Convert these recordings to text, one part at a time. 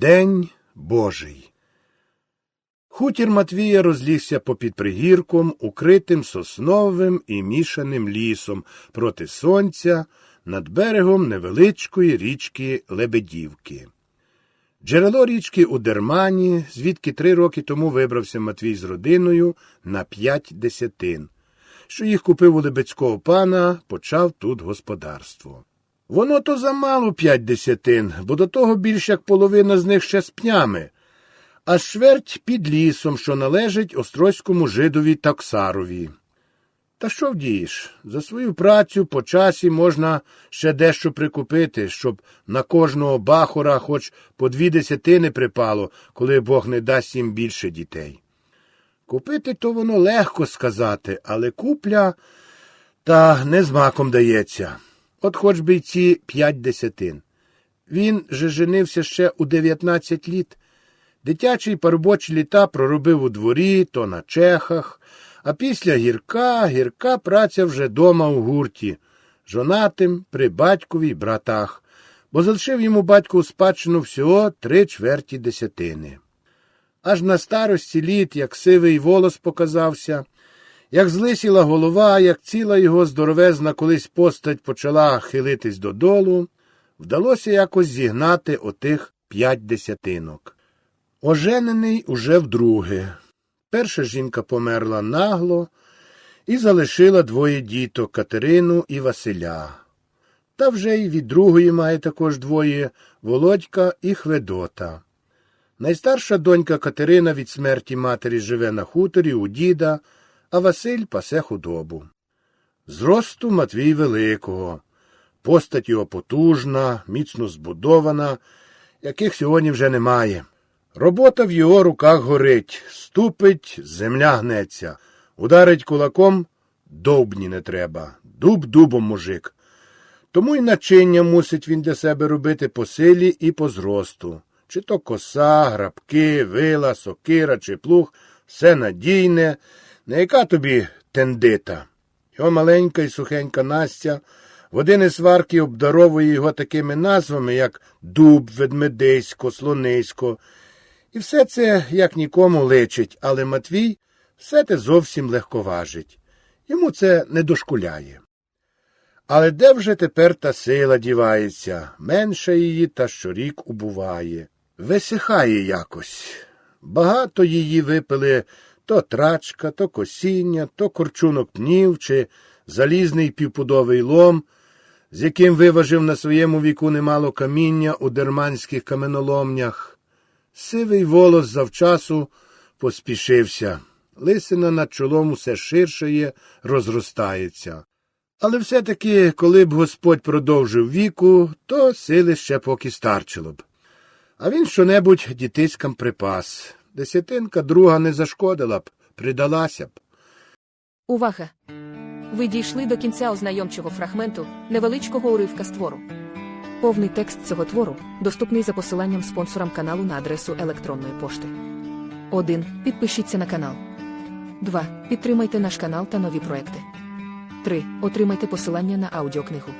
День Божий. Хутір Матвія розлігся попід пригірком, укритим сосновим і мішаним лісом проти сонця над берегом невеличкої річки Лебедівки. Джерело річки у Дермані, звідки три роки тому вибрався Матвій з родиною на п'ять десятин. Що їх купив у Лебедського пана, почав тут господарство. Воно то замало п'ять десятин, бо до того більш як половина з них ще з пнями, а шверть під лісом, що належить острозькому жидові таксарові. Та що вдієш? За свою працю по часі можна ще дещо прикупити, щоб на кожного бахора хоч по дві десятини припало, коли Бог не дасть їм більше дітей. Купити то воно легко сказати, але купля та не з маком дається. От хоч би ці п'ять десятин. Він же женився ще у дев'ятнадцять літ. Дитячі парубочі літа проробив у дворі, то на чехах, а після гірка, гірка праця вже дома у гурті, жонатим при батькові й братах, бо залишив йому батько у спадщину всього три чверті десятини. Аж на старості літ, як сивий волос показався, як злисіла голова, як ціла його здоровезна колись постать почала хилитись додолу, вдалося якось зігнати отих п'ять десятинок. Оженений уже вдруге. Перша жінка померла нагло і залишила двоє діток Катерину і Василя. Та вже й від другої має також двоє Володька і Хведота. Найстарша донька Катерина від смерті матері живе на хуторі у діда, а Василь пасе худобу. Зросту Матвій Великого, постать його потужна, міцно збудована, яких сьогодні вже немає. Робота в його руках горить, ступить, земля гнеться, ударить кулаком довбні не треба, дуб дубом мужик. Тому й начиння мусить він для себе робити по силі і по зросту. Чи то коса, грабки, вила, сокира чи плуг, все надійне, не яка тобі тендита. Його маленька і сухенька Настя в один із сварки обдаровує його такими назвами, як дуб, ведмедисько, слонисько. І все це як нікому личить, але Матвій все те зовсім легковажить. Йому це не дошкуляє. Але де вже тепер та сила дівається, менше її та щорік убуває. Висихає якось. Багато її випили то трачка, то косіння, то корчунок пнів чи залізний півпудовий лом, з яким виважив на своєму віку немало каміння у дерманських каменоломнях. Сивий волос завчасу поспішився. Лисина над чолом усе ширшає, розростається. Але все-таки, коли б Господь продовжив віку, то сили ще поки старчило б. А він щонебудь дітиськам припас. Десятинка друга не зашкодила б, придалася б. Увага! Ви дійшли до кінця ознайомчого фрагменту невеличкого уривка з твору. Повний текст цього твору доступний за посиланням спонсорам каналу на адресу електронної пошти. 1. Підпишіться на канал. 2. Підтримайте наш канал та нові проекти. 3. Отримайте посилання на аудіокнигу.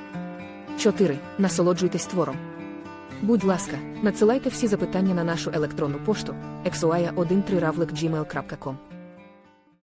4. Насолоджуйтесь твором. Будь ласка, надсилайте всі запитання на нашу електронну пошту exoaya 13 ravlik